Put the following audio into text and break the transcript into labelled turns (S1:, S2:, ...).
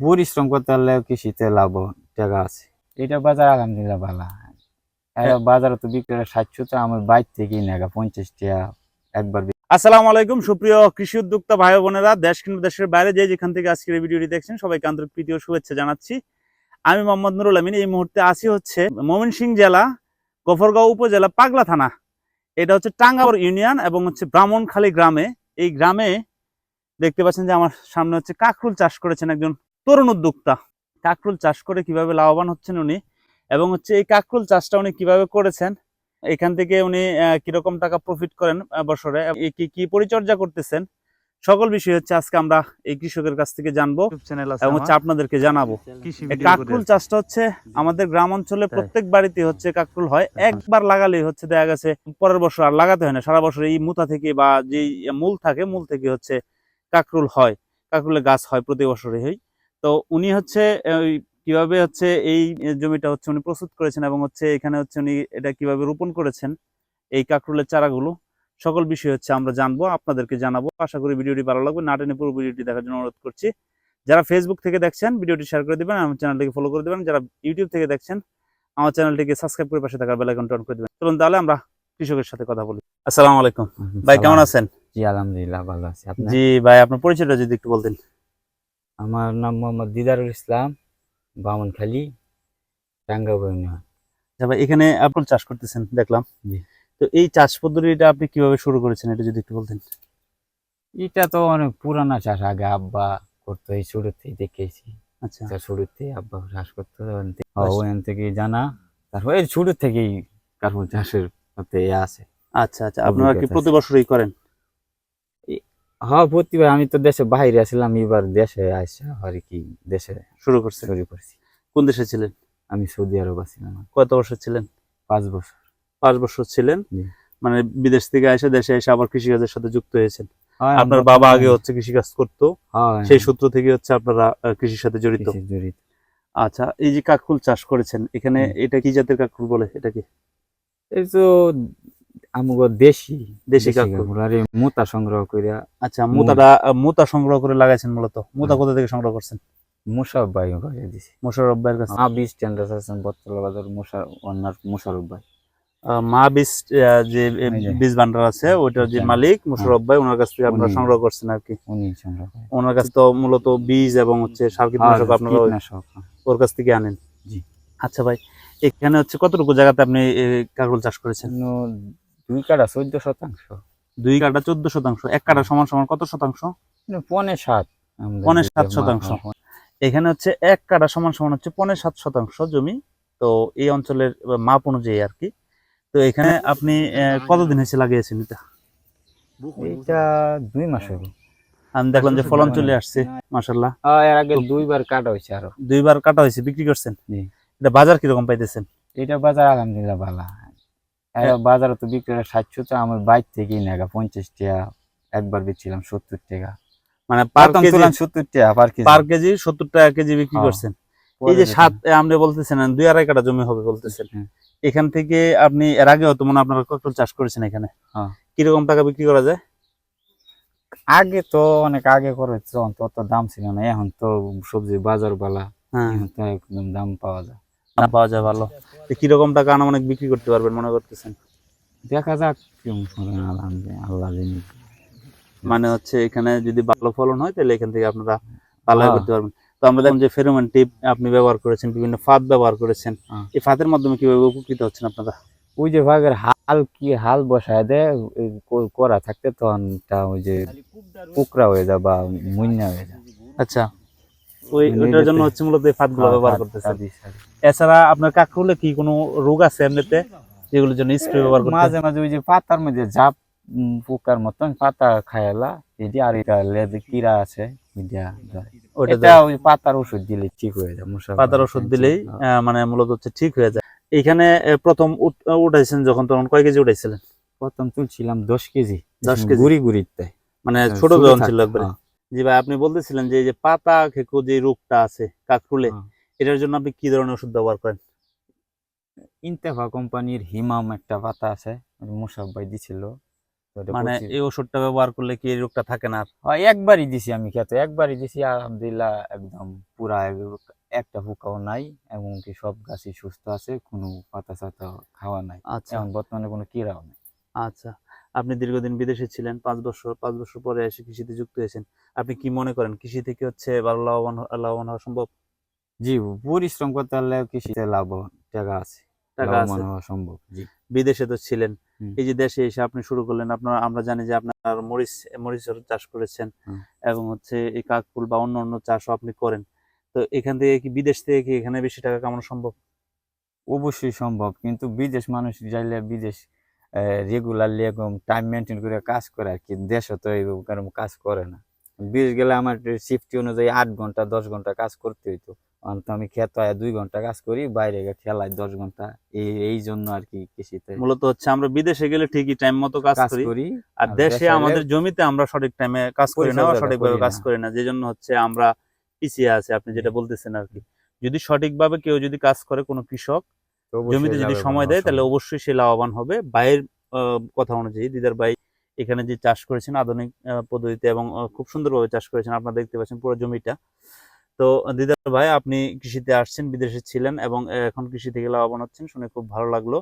S1: পরিশ্রম করতে পারলে কৃষিতে লাভ টাকা আছে। এটা বাজার আলহামদুলিল্লাহ ভালো বাজারে তো বিক্রি হয় ষাট সত্তর আমার বাইর থেকেই নেগা পঞ্চাশ টাকা একবার
S2: আসসালামু আলাইকুম সুপ্রিয় কৃষি উদ্যোক্তা ভাই বোনেরা। দেশ কিংবা দেশের বাইরে যে যেখান থেকে আজকের এই ভিডিওটি দেখছেন সবাইকে আন্তরিক প্রীতি ও শুভেচ্ছা জানাচ্ছি। আমি মোহাম্মদ নুরুল আমিন। এই মুহূর্তে আসি হচ্ছে ময়মনসিংহ জেলা গফরগাঁও উপজেলা পাগলা থানা। এটা হচ্ছে টাঙ্গাবর ইউনিয়ন এবং হচ্ছে ব্রাহ্মণখালী গ্রামে। এই গ্রামে দেখতে পাচ্ছেন যে আমার সামনে হচ্ছে কাকরুল চাষ করেছেন একজন তরুণ উদ্যোক্তা। কাকরুল চাষ করে কীভাবে লাভবান হচ্ছেন উনি এবং হচ্ছে এই কাকরুল চাষটা উনি কীভাবে করেছেন এখান থেকে উনি কীরকম টাকা প্রফিট করেন বছরে কি কি পরিচর্যা করতেছেন সকল বিষয় হচ্ছে আজকে আমরা এই কৃষকের কাছ থেকে জানব এবং হচ্ছে আপনাদেরকে জানাব। কাকরুল চাষটা হচ্ছে আমাদের গ্রাম অঞ্চলে প্রত্যেক বাড়িতে হচ্ছে কাকরুল হয়। একবার লাগালেই হচ্ছে দেখা গেছে পরের বছর আর লাগাতে হয় না। সারা বছর এই মুতা থেকে বা যে মূল থাকে মূল থেকে হচ্ছে কাকরুল হয়। কাকরুলের গাছ হয় প্রতি বছরে হয় তো উনি হচ্ছে কীভাবে হচ্ছে এই জমিটা হচ্ছে উনি প্রস্তুত করেছেন এবং হচ্ছে এখানে হচ্ছে উনি এটা কীভাবে রোপণ করেছেন এই কাকরুলের চারাগুলো সকল বিষয় হচ্ছে আমরা জানব আপনাদেরকে জানাব। আশা করি ভিডিওটি ভালো লাগবে। না টেনে পুরো ভিডিওটি দেখার জন্য অনুরোধ করছি। যারা ফেসবুক থেকে দেখছেন ভিডিওটি শেয়ার করে দিবেন আমার চ্যানেলটিকে ফলো করে দিবেন। যারা ইউটিউব থেকে দেখছেন আমার চ্যানেলটিকে সাবস্ক্রাইব করে পাশে থাকার বেল আইকনটা অন করে দিবেন। চলুন তাহলে আমরা কৃষকের সাথে কথা বলি। আসসালামু আলাইকুম। ভাই কেমন আছেন?
S1: জি আলহামদুলিল্লাহ ভালো আছি।
S2: জি ভাই আপনার পরিচয়টা যদি একটু বলতেন।
S1: আমার নাম মোহাম্মদ দিদারুল ইসলাম বামনখালী টাঙ্গাবর ইউনিয়ন
S2: আচ্ছা এখানে আপনি চাষ করতেছেন দেখলাম। তো এই চাষ পদ্ধতিটা আপনি কীভাবে শুরু করেছেন এটা যদি একটু বলতেন?
S1: এটা তো অনেক পুরানা চাষ আগে আব্বা করতো এই শুরুতেই দেখেছি।
S2: আচ্ছা।
S1: শুরুতে আব্বা চাষ করতো ওখান থেকে জানা। তারপর এই শুরু থেকেই কার্বন চাষের আছে।
S2: আচ্ছা আচ্ছা। আপনারা কি প্রতি বছরই করেন?
S1: হ্যাঁ প্রতিবার আমি তো দেশে বাইরে আছিলাম এবার দেশে আসা আর কি দেশে
S2: শুরু করছেন
S1: শুরু করছি।
S2: কোন দেশে ছিলেন?
S1: আমি সৌদি আরব আছিলাম।
S2: কত বছর ছিলেন?
S1: পাঁচ বছর।
S2: পাঁচ বছর ছিলেন? মানে বিদেশ থেকে এসে দেশে এসে আবার কৃষিকাজের সাথে যুক্ত হয়েছেন? আপনার বাবা আগে হচ্ছে কৃষিকাজ করতো। সেই সূত্র থেকে হচ্ছে আপনারা কৃষির সাথে জড়িত।
S1: জড়িত।
S2: আচ্ছা এই যে কাকুল চাষ করেছেন এখানে এটা কি জাতের কাকুল বলে এটা কি?
S1: এই তো আমগো দেশি
S2: দেশি কাকুল
S1: আর মোতা সংগ্রহ করিয়া
S2: আচ্ছা মুতাটা আহ, মুতা সংগ্রহ করে লাগাইছেন মূলত। মুতা কোথা থেকে সংগ্রহ করছেন?
S1: মুসাফ ভাই করে দিছি।
S2: মোশারফ ভাইয়ের কাছে।
S1: মা বীজ টেন্ডার আছেন বত্তলা বাজার মুসা অন্যার মুশারফ ভাই।
S2: মা বীজ যে বীজ ভান্ডার আছে ওইটার যে
S1: হ্যাঁ।
S2: মালিক মোশারফ ভাই ওনার কাছ থেকে আপনারা সংগ্রহ করছেন আর কি।
S1: উনি সংগ্রহ করে।
S2: ওনার কাছে তো মূলত বীজ এবং হচ্ছে সার কীটনাশক আপনারা
S1: হ্যাঁ।
S2: ওর কাছ থেকে আনেন।
S1: জি।
S2: আচ্ছা ভাই এখানে হচ্ছে কতটুকু জায়গাতে আপনি কাকরুল চাষ করেছেন?
S1: দুই কাটা চোদ্দ শতাংশ।
S2: দুই কাঠা চোদ্দ শতাংশ। এক কাঠা সমান সমান কত শতাংশ?
S1: পনে সাত।
S2: পনে সাত শতাংশ। এখানে হচ্ছে এক কাঠা সমান সমান হচ্ছে পনেরো সাত শতাংশ জমি। তো এই অঞ্চলের মাপ অনুযায়ী আর কি। তো এখানে আপনি কতদিন হয়েছে লাগিয়েছেন এটা?
S1: এইটা দুই মাস হবে
S2: আমি দেখলাম যে ফলন চলে আসছে মাসাল্লাহ
S1: এর আগে দুইবার কাটা হয়েছে আরও।
S2: দুইবার কাটা হয়েছে বিক্রি করছেন? এটা বাজার কীরকম পাইতেছেন?
S1: এটা বাজার আলহামদুলিল্লাহ ভালো। এটা বাজারে তো বিক্রি হয় ষাট সত্তর আমার বাইর থেকেই নেগা পঞ্চাশ টাকা একবার বেচছিলাম সত্তর টাকা।
S2: মানে পার
S1: সত্তর টাকা পার কেজি।
S2: পার কেজি সত্তর টাকা কেজি বিক্রি
S1: হ্যাঁ।
S2: করছেন। এই যে সাত আপনি বলতেছেন দুই আড়াই কাঠা জমি হবে বলতেছেন। এখান থেকে আপনি এর আগে হয়তো মনে হয় আপনারা কাকরুল চাষ করেছেন এখানে।
S1: হ্যাঁ।
S2: কীরকম টাকা বিক্রি করা যায়?
S1: আগে তো অনেক আগে করে তখন তো অত দাম ছিল না এখন তো সবজি বাজার বালা
S2: হ্যাঁ।
S1: এখন তো একদম দাম পাওয়া যায়।
S2: পাওয়া যায় ভালো। কীরকম টাকা আনুমানিক বিক্রি করতে পারবেন মনে করতেছেন?
S1: দেখা যাক আল্লাহ
S2: মানে হচ্ছে এখানে যদি ভালো ফলন হয় তাহলে এখান থেকে আপনারা ভালো
S1: হ্যাঁ।
S2: করতে পারবেন। তো আমরা দেখলাম যে ফেরোমন টিপ আপনি ব্যবহার করেছেন বিভিন্ন ফাঁদ ব্যবহার করেছেন।
S1: হ্যাঁ।
S2: এই ফাঁদের মাধ্যমে কীভাবে উপকৃত হচ্ছেন আপনারা?
S1: ওই যে ভাগের হাল কি হাল বসায় দেয় করা থাকতে তখন তা ওই যে পুকরা হয়ে যায় বা মুন্না হয়ে যায়।
S2: আচ্ছা। ওই
S1: মানে
S2: ওইটার জন্য হচ্ছে মূলত এই ফাঁদগুলো
S1: হ্যাঁ,
S2: ব্যবহার
S1: হাত-
S2: করতেছেন
S1: হাত দিস আর কি।
S2: এছাড়া আপনার কাকরুলে কি কোনো রোগ আছে এমনিতে? যেগুলোর জন্য স্প্রে ব্যবহার করতে
S1: মাঝে মাঝে ওই যে পাতার মধ্যে পোকার মতন পাতা খায়ালা এটি আর এটা লেদে কিরা আছে ওই পাতার ওষুধ দিলে ঠিক হয়ে যায়
S2: পাতার ওষুধ দিলেই
S1: হ্যাঁ।
S2: আহ, মানে মূলত হচ্ছে ঠিক হয়ে যায়। এখানে প্রথম উঠ- উঠাইছেন যখন তখন কয় কেজি উঠাইছিলেন?
S1: প্রথম তুলছিলাম দশ কেজি
S2: 10 কেজি?
S1: গুড়ি গুড়ি
S2: মানে
S1: হ্যাঁ,
S2: ছোট যখন ছিল একবারে। জি ভাই আপনি বলতেছিলেন যে এই যে পাতা খেকো যে রোগটা আছে কাকরুলে
S1: হ্যাঁ।
S2: এটার জন্য আপনি কি ধরনের ওষুধ ব্যবহার করেন?
S1: ইন্তেফা কোম্পানির হিমাম একটা পাতা আছে মোশাক ভাই দিছিল।
S2: মানে এই ওষুধটা ব্যবহার করলে কি এই রোগটা থাকে না? আর?
S1: হয় একবারই দিছি আমি খেতে একবারই দিছি আলহামদুলিল্লাহ একদম পুরা একটা পোকাও নাই এমনকি সব গাছই সুস্থ আছে কোনো পাতা সাতা খাওয়া নাই।
S2: আচ্ছা।
S1: এখন বর্তমানে কোনো কিরাও নেই।
S2: আচ্ছা। আপনি দীর্ঘদিন বিদেশে ছিলেন পাঁচ বছর পাঁচ বছর পরে এসে কৃষিতে যুক্ত হয়েছেন আপনি কি মনে করেন কৃষি থেকে হচ্ছে ভালো লাভবান লাভবান হওয়া সম্ভব?
S1: জি পরিশ্রম করতে পারলে কৃষিতে লাভ টাকা আছে
S2: টাকা আছে।
S1: হওয়া সম্ভব জি।
S2: বিদেশে তো ছিলেন এই যে দেশে এসে আপনি শুরু করলেন আপনার আমরা জানি যে আপনার মরিচ মরিচের চাষ করেছেন এবং হচ্ছে এই কাকফুল বা অন্য অন্য চাষও আপনি করেন তো এখান থেকে কি বিদেশ থেকে কি এখানে বেশি টাকা কামানো সম্ভব?
S1: অবশ্যই সম্ভব কিন্তু বিদেশ মানুষ যাইলে বিদেশ রেগুলারলি এরকম টাইম মেনটেন করে কাজ করে আর কি। দেশে তো এরকম কাজ করে না। বিদেশ গেলে আমার শিফট অনুযায়ী আট ঘণ্টা দশ ঘণ্টা কাজ করতে হইতো। এখন তো আমি খেত হয় দুই ঘণ্টা কাজ করি বাইরে গিয়ে খেলায় দশ ঘণ্টা। এই এই জন্য আর কি কৃষিতে
S2: মূলত হচ্ছে আমরা বিদেশে গেলে ঠিকই টাইম মতো কাজ করি। আর দেশে আমাদের জমিতে আমরা সঠিক টাইমে কাজ করি না সঠিকভাবে কাজ করি না। যে জন্য হচ্ছে আমরা পিছিয়ে আছে আপনি যেটা বলতেছেন আর কি। যদি সঠিকভাবে কেউ যদি কাজ করে কোনো কৃষক জমিতে যদি সময় দেয় তাহলে অবশ্যই সে লাভবান হবে। বাইরের আহ, কথা অনুযায়ী দিদার ভাই এখানে যে চাষ করেছেন আধুনিক পদ্ধতিতে এবং খুব সুন্দরভাবে চাষ করেছেন আপনারা দেখতে পাচ্ছেন পুরো জমিটা। তো দিদার ভাই আপনি কৃষিতে আসছেন বিদেশে ছিলেন এবং এখন কৃষি থেকে লাভবান হচ্ছেন শুনে খুব ভালো লাগল।